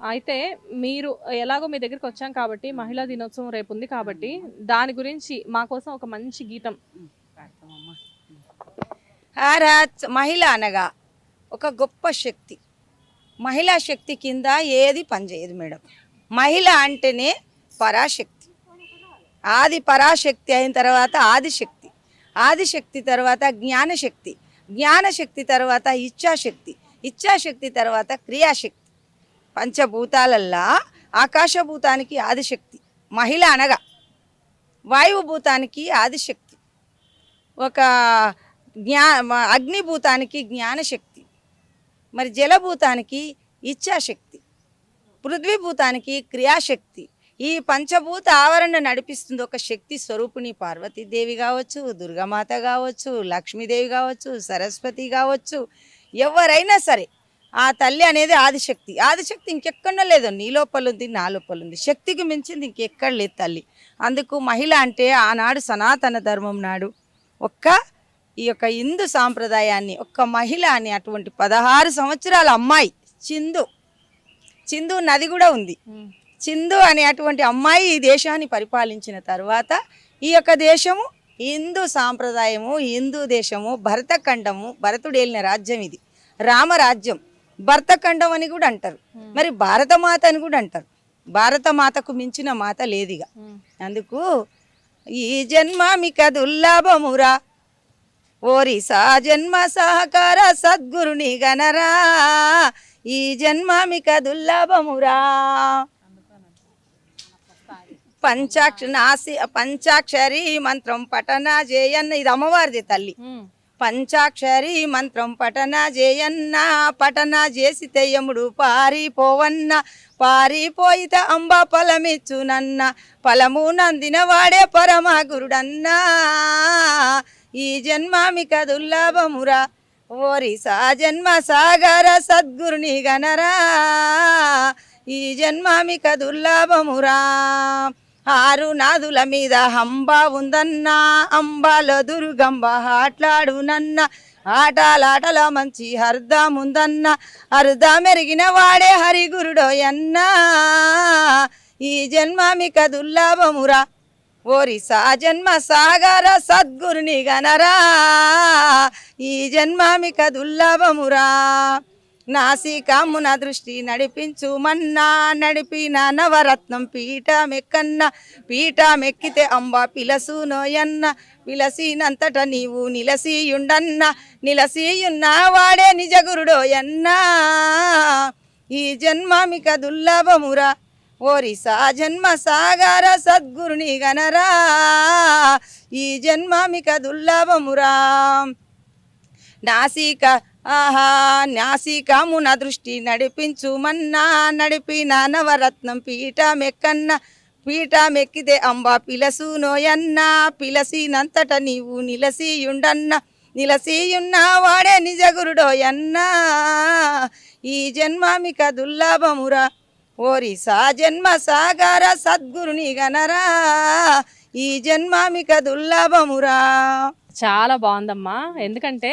అయితే మీరు ఎలాగో మీ దగ్గరికి వచ్చాం కాబట్టి మహిళా దినోత్సవం రేపు ఉంది కాబట్టి దాని గురించి మా కోసం ఒక మంచి గీతం. మహిళ అనగా ఒక గొప్ప శక్తి. మహిళా శక్తి కింద ఏది పనిచేయదు మేడం. మహిళ అంటేనే పరాశక్తి. ఆది పరాశక్తి అయిన తర్వాత ఆదిశక్తి. ఆదిశక్తి తర్వాత జ్ఞానశక్తి. జ్ఞానశక్తి తర్వాత ఇచ్ఛాశక్తి. ఇచ్ఛాశక్తి తర్వాత క్రియాశక్తి. పంచభూతాలల్లా ఆకాశభూతానికి ఆదిశక్తి మహిళ అనగా వాయుభూతానికి ఆదిశక్తి ఒక జ్ఞా అగ్నిభూతానికి జ్ఞానశక్తి మరి జలభూతానికి ఇచ్ఛాశక్తి పృథ్వీభూతానికి క్రియాశక్తి. ఈ పంచభూత ఆవరణ నడిపిస్తుంది ఒక శక్తి స్వరూపిణి పార్వతీదేవి కావచ్చు దుర్గామాత కావచ్చు లక్ష్మీదేవి కావచ్చు సరస్వతి కావచ్చు ఎవరైనా సరే ఆ తల్లి అనేది ఆదిశక్తి. ఆదిశక్తి ఇంకెక్కడో లేదు. నీ లోపల ఉంది నా లోపల ఉంది శక్తికి మించింది ఇంకెక్కడ లేదు తల్లి. అందుకు మహిళ అంటే ఆనాడు సనాతన ధర్మం నాడు ఒక్క ఈ యొక్క హిందూ సాంప్రదాయాన్ని ఒక్క మహిళ అని అటువంటి పదహారు సంవత్సరాల అమ్మాయి చిందు చిందు నది కూడా ఉంది. చిందు అనే అటువంటి అమ్మాయి ఈ దేశాన్ని పరిపాలించిన తర్వాత ఈ యొక్క దేశము హిందూ సాంప్రదాయము హిందూ దేశము భరతఖండము భరతుడు ఏలిన రాజ్యం ఇది. రామరాజ్యం. భరతఖండం అని కూడా అంటారు. మరి భారతమాత అని కూడా అంటారు. భారతమాతకు మించిన మాత లేదిగా. అందుకు ఈ జన్మ మిక దుర్లభమురా. ఓరి సా జన్మ సహకార సద్గురుని గనరా ఈ జన్మ మిక దుర్లభమురా. పంచాక్ష నాసి పంచాక్షరి మంత్రం పఠన చేయన్న ఇది అమ్మవారిది తల్లి. పంచాక్షరి మంత్రం పఠన చేయన్న పఠన చేసి తెయ్యముడు పారిపోవన్న పారిపోయిత అంబ ఫలమిచ్చునన్న ఫలము నందిన వాడే పరమ గురుడన్నా. ఈ జన్మామి దుర్లభమురా ఓరి సా జన్మ సాగర సద్గురుని గనరా. ఈ జన్మామి దుర్లభమురా. ఆరు నాదుల మీద హంబ ఉందన్నా అంబాలో దుర్గంబ ఆట్లాడునన్న ఆటలాటల మంచి అర్థం ఉందన్న అర్థం ఎరిగిన వాడే హరిగురుడోయన్నా ఈ జన్మామిక దుర్లభమురా ఓరి సా జన్మ సాగర సద్గురుని గనరా. ఈ జన్మామిక దుర్లభమురా. నాసికామున దృష్టి నడిపించు మన్నా నడిపిన నవరత్నం పీఠమెక్కన్న పీఠమెక్కితే అంబ పిలసు నోయన్న పిలసినంతట నీవు నిలసియుండన్న నిలసియున్న వాడే నిజ గురుడోయన్నా ఈ జన్మమిక దుర్లభమురా ఓరి సా జన్మ సాగర సద్గురుని గనరా ఈ జన్మమిక దుర్లభమురా నాసిక ఆహా నాసికామున దృష్టి నడిపించు మన్నా నడిపిన నవరత్నం పీఠమెక్కన్న పీఠమెక్కితే అంబా పిలసు నోయన్న పిలసినంతట నీవు నిలసియుండన్న నిలసియున్న వాడే నిజ గురుడోయన్నా ఈ జన్మామిక దుర్లభమురా ఓరి సా జన్మ సాగర సద్గురుని గనరా. ఈ జన్మామిక దుర్లభమురా. చాలా బాగుందమ్మా. ఎందుకంటే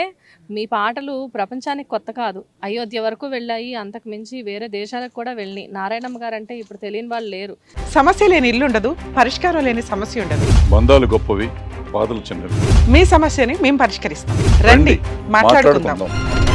మీ పాటలు ప్రపంచానికి కొత్త కాదు. అయోధ్య వరకు వెళ్ళాయి అంతకు మించి వేరే దేశాలకు కూడా వెళ్ళి నారాయణమ్మ గారు అంటే ఇప్పుడు తెలియని వాళ్ళు లేరు. సమస్య లేని ఇల్లు ఉండదు పరిష్కారం లేని సమస్య ఉండదు. బంధాలు గొప్పవి బాధలు చిన్నవి. మీ సమస్యని మేము పరిష్కరిస్తాం. రండి మాట్లాడుకుందాం.